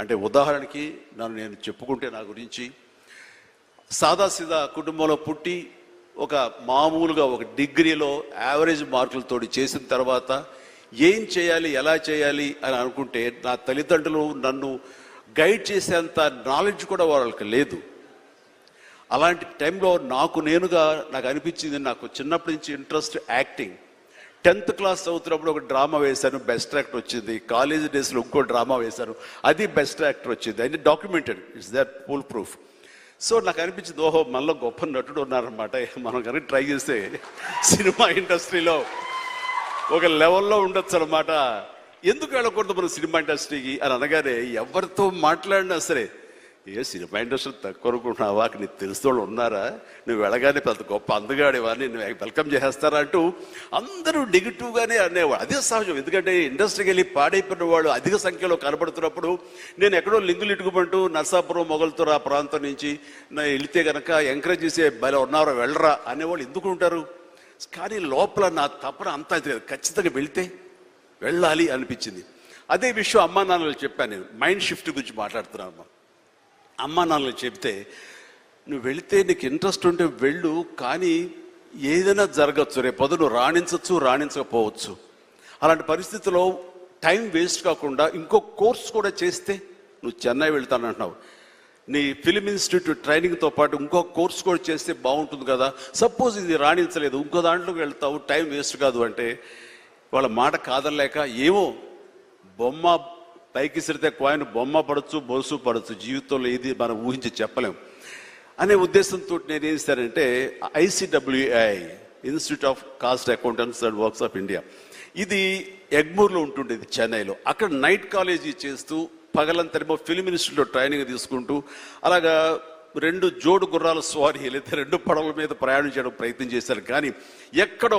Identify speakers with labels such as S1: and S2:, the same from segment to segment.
S1: అంటే ఉదాహరణకి నన్ను నేను చెప్పుకుంటే నా గురించి. సాదాసీదా కుటుంబంలో పుట్టి ఒక మామూలుగా ఒక డిగ్రీలో యావరేజ్ మార్కులతోటి చేసిన తర్వాత ఏం చేయాలి ఎలా చేయాలి అని అనుకుంటే నా తల్లిదండ్రులు నన్ను గైడ్ చేసేంత నాలెడ్జ్ కూడా వాళ్ళకి లేదు. అలాంటి టైంలో నాకు నేనుగా నాకు అనిపించింది నాకు చిన్నప్పటి నుంచి ఇంట్రెస్ట్ యాక్టింగ్. టెన్త్ క్లాస్ చదువుతున్నప్పుడు ఒక డ్రామా వేశాను బెస్ట్ యాక్టర్ వచ్చింది. కాలేజ్ డేస్లో ఇంకో డ్రామా వేశాను. అది బెస్ట్ యాక్టర్ వచ్చింది. అది documented it's that full proof so నాకు అనిపించింది ఓహో మనలో గొప్ప నటుడు ఉన్నారనమాట మనం కనుక ట్రై చేస్తే సినిమా ఇండస్ట్రీలో ఒక లెవెల్లో ఉండొచ్చు అనమాట ఎందుకు వెళ్ళకూడదు మనం సినిమా ఇండస్ట్రీకి? అని అనగానే ఎవరితో మాట్లాడినా సరే ఏ సినిమా ఇండస్ట్రీ తక్కువ అనుకుంటున్నావా నీకు తెలిసిన వాళ్ళు ఉన్నారా? నువ్వు వెళ్ళగానే పెద్ద గొప్ప అందగాడివా నువ్వు వెల్కమ్ చేసేస్తారా అంటూ అందరూ నెగిటివ్గానే అనేవాడు అదే సహజం. ఎందుకంటే ఇండస్ట్రీకి వెళ్ళి పాడైపోయిన వాళ్ళు అధిక సంఖ్యలో కనబడుతున్నప్పుడు నేను ఎక్కడో లింగులు ఇటుకుమంటూ నర్సాపురం మొగల్తూరు ఆ ప్రాంతం నుంచి నేను వెళితే కనుక ఎంకరేజ్ చేసే బలం ఉన్నారో వెళ్ళరా అనేవాళ్ళు ఎందుకు ఉంటారు? కానీ లోపల నా తపన అంతా ఇది ఖచ్చితంగా వెళితే వెళ్ళాలి అనిపించింది. అదే విషయం అమ్మా నాన్నలు చెప్పాను నేను. మైండ్ షిఫ్ట్ గురించి మాట్లాడుతున్నాను అమ్మ నాన్నలు చెప్తే నువ్వు వెళితే నీకు ఇంట్రెస్ట్ ఉంటే వెళ్ళు కానీ ఏదైనా జరగచ్చు రేపు పొద్దు నువ్వు రాణించవచ్చు రాణించకపోవచ్చు. అలాంటి పరిస్థితిలో టైం వేస్ట్ కాకుండా ఇంకో కోర్స్ కూడా చేస్తే నువ్వు చెన్నై వెళ్తానంటున్నావు నీ ఫిలిం ఇన్స్టిట్యూట్ ట్రైనింగ్తో పాటు ఇంకో కోర్స్ కూడా చేస్తే బాగుంటుంది కదా. సపోజ్ ఇది రాణించలేదు ఇంకో దాంట్లోకి వెళ్తావు టైం వేస్ట్ కాదు అంటే వాళ్ళ మాట కాదలేక ఏమో బొమ్మ పైకి సిరితే కాయిన్ బొమ్మ పడచ్చు బొలుసు పడచ్చు జీవితంలో ఇది మనం ఊహించి చెప్పలేం. అనే ఉద్దేశంతో నేను ఏం చేశానంటే ICWI institute of cost accountants and works of India ఇది ఎగ్మూర్లో ఉంటుండేది చెన్నైలో. అక్కడ నైట్ కాలేజీ చేస్తూ పగలంతరేమో ఫిలిం ఇన్స్టిట్యూట్లో ట్రైనింగ్ తీసుకుంటూ అలాగా రెండు జోడు గుర్రాల స్వారీ లేదా రెండు పడవల మీద ప్రయాణం చేయడం ప్రయత్నం చేశారు. కానీ ఎక్కడో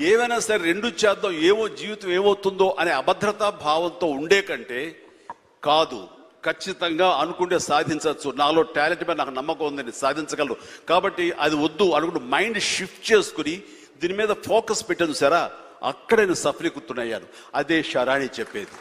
S1: ఏవైనా సరే రెండు చేద్దాం ఏమో జీవితం ఏమవుతుందో అనే అభద్రతా భావంతో ఉండే కంటే కాదు. ఖచ్చితంగా అనుకుంటే సాధించవచ్చు. నాలో టాలెంట్ మీద నాకు నమ్మకం ఉంది నేను కాబట్టి అది వద్దు అనుకుంటూ మైండ్ షిఫ్ట్ చేసుకుని దీని మీద ఫోకస్ పెట్టాను సరా. అక్కడ నేను సఫలీకృతునయ్యాను అదే షరాణి చెప్పేది.